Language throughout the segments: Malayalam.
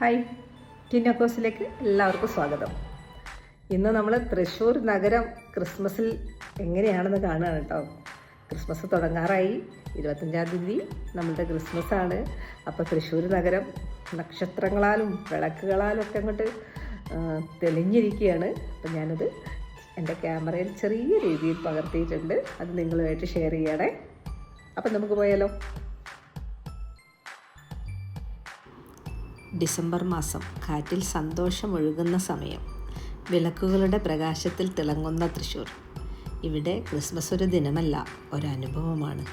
ഹായ് ടിന്നോക്കോസിലേക്ക് എല്ലാവർക്കും സ്വാഗതം. ഇന്ന് നമ്മൾ തൃശ്ശൂർ നഗരം ക്രിസ്മസിൽ എങ്ങനെയാണെന്ന് കാണുകയാണ് കേട്ടോ. ക്രിസ്മസ് തുടങ്ങാറായി. ഇരുപത്തഞ്ചാം തീയതി നമ്മളുടെ ക്രിസ്മസ് ആണ് അപ്പോൾ തൃശ്ശൂർ നഗരം നക്ഷത്രങ്ങളാലും വിളക്കുകളാലും ഒക്കെ അങ്ങോട്ട് തെളിഞ്ഞിരിക്കുകയാണ്. അപ്പം ഞാനത് എന്റെ ക്യാമറയിൽ ചെറിയ രീതിയിൽ പകർത്തിയിട്ടുണ്ട്. അത് നിങ്ങളുമായിട്ട് ഷെയർ ചെയ്യണേ. അപ്പം നമുക്ക് പോയാലോ? ഡിസംബർ മാസം കാറ്റിൽ സന്തോഷം ഒഴുകുന്ന സമയം. വിളക്കുകളുടെ പ്രകാശത്തിൽ തിളങ്ങുന്ന തൃശ്ശൂർ ഇവിടെ ക്രിസ്മസ് ഒരു ദിനമല്ല ഒരനുഭവമാണ്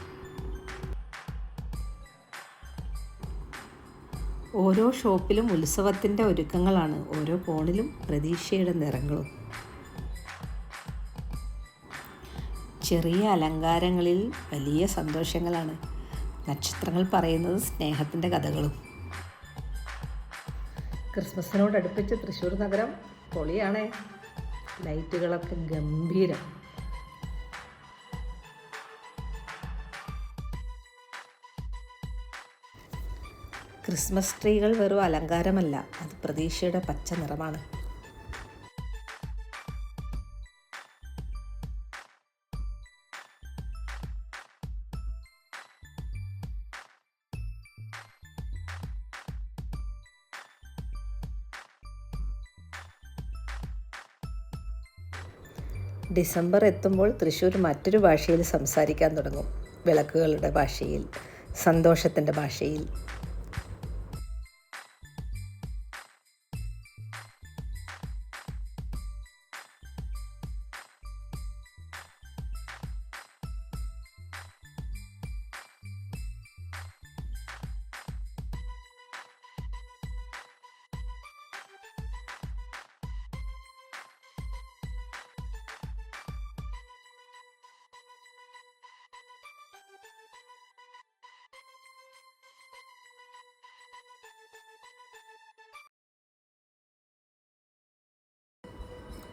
ഓരോ ഷോപ്പിലും ഉത്സവത്തിന്റെ ഒരുക്കങ്ങളാണ് ഓരോ കോണിലും പ്രതീക്ഷയുടെ നിറങ്ങളും. ചെറിയ അലങ്കാരങ്ങളിൽ വലിയ സന്തോഷങ്ങളാണ്. നക്ഷത്രങ്ങൾ പറയുന്നത് സ്നേഹത്തിന്റെ കഥകളും. ക്രിസ്മസിനോട് അടുപ്പിച്ച് തൃശ്ശൂർ നഗരം പൊളിയാണേ. ലൈറ്റുകളൊക്കെ ഗംഭീരം. ക്രിസ്മസ് ട്രീകൾ വെറും അലങ്കാരമല്ല അത് പ്രതീക്ഷയുടെ പച്ച നിറമാണ്. ഡിസംബർ എത്തുമ്പോൾ തൃശ്ശൂർ മറ്റൊരു ഭാഷയിൽ സംസാരിക്കാൻ തുടങ്ങും. വിളക്കുകളുടെ ഭാഷയിൽ സന്തോഷത്തിന്റെ ഭാഷയിൽ.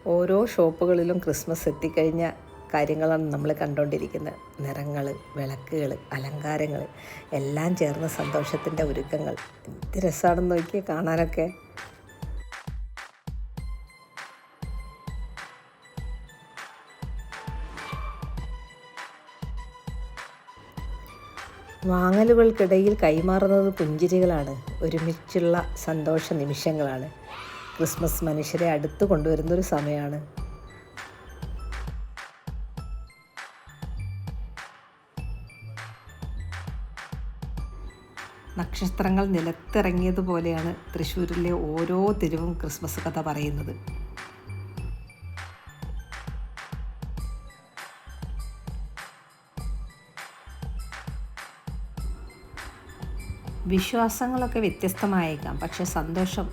ഓരോ ഷോപ്പുകളിലും ക്രിസ്മസ് എത്തിക്കഴിഞ്ഞ കാര്യങ്ങളാണ് നമ്മൾ കണ്ടുകൊണ്ടിരിക്കുന്നത്. നിറങ്ങൾ വിളക്കുകൾ അലങ്കാരങ്ങൾ എല്ലാം ചേർന്ന സന്തോഷത്തിന്റെ ഒരുക്കങ്ങൾ. എന്ത് രസമാണെന്ന് നോക്കി കാണാനൊക്കെ. വാങ്ങലുകൾക്കിടയിൽ കൈമാറുന്നത് പുഞ്ചിരികളാണ്. ഒരുമിച്ചുള്ള സന്തോഷ നിമിഷങ്ങളാണ്. ക്രിസ്മസ് മനുഷ്യരെ അടുത്ത് കൊണ്ടുവരുന്ന ഒരു സമയമാണ്. നക്ഷത്രങ്ങൾ നിലത്തിറങ്ങിയതുപോലെയാണ് തൃശ്ശൂരിലെ ഓരോ തെരുവും ക്രിസ്മസ് കഥ പറയുന്നത്. വിശ്വാസങ്ങളൊക്കെ വ്യത്യസ്തമായേക്കാം പക്ഷെ സന്തോഷം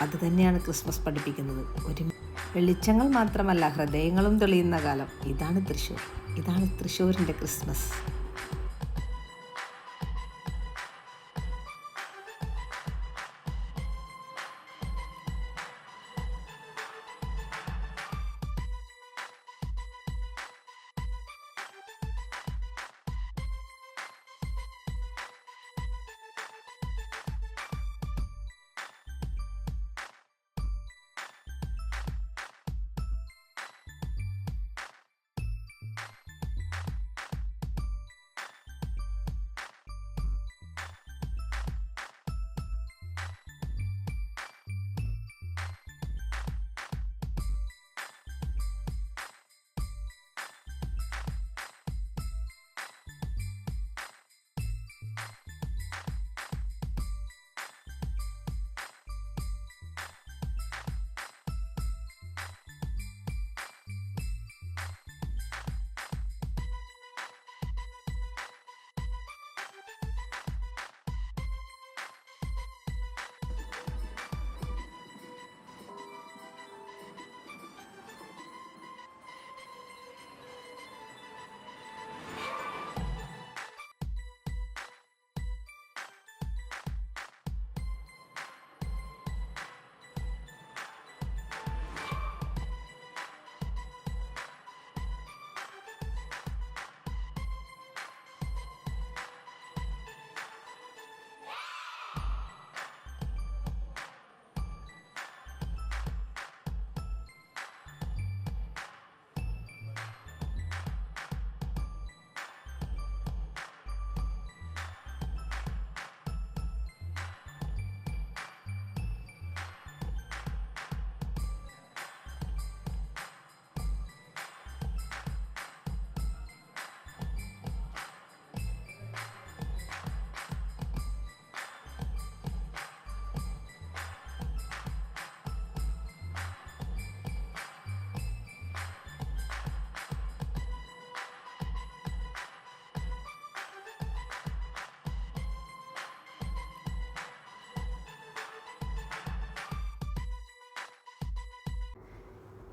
അതുതന്നെയാണ് ക്രിസ്മസ് പഠിപ്പിക്കുന്നത്. ഒരു വെളിച്ചങ്ങൾ മാത്രമല്ല ഹൃദയങ്ങളും തെളിയുന്ന കാലം. ഇതാണ് തൃശ്ശൂർ. ഇതാണ് തൃശ്ശൂരിന്റെ ക്രിസ്മസ്.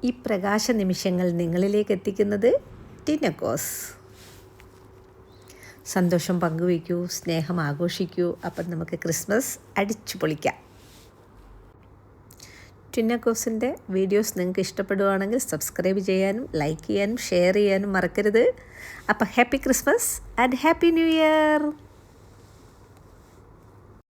ഈ പ്രകാശ നിമിഷങ്ങൾ നിങ്ങളിലേക്ക് എത്തിക്കുന്നത് ടിനക്കോസ് സന്തോഷം പങ്കുവയ്ക്കൂ സ്നേഹം ആഘോഷിക്കൂ. അപ്പം നമുക്ക് ക്രിസ്മസ് അടിച്ചു പൊളിക്കാം. ടിന്നക്കോസിന്റെ വീഡിയോസ് നിങ്ങൾക്ക് ഇഷ്ടപ്പെടുവാണെങ്കിൽ സബ്സ്ക്രൈബ് ചെയ്യാനും ലൈക്ക് ചെയ്യാനും ഷെയർ ചെയ്യാനും മറക്കരുത്. അപ്പം happy Christmas and happy new year!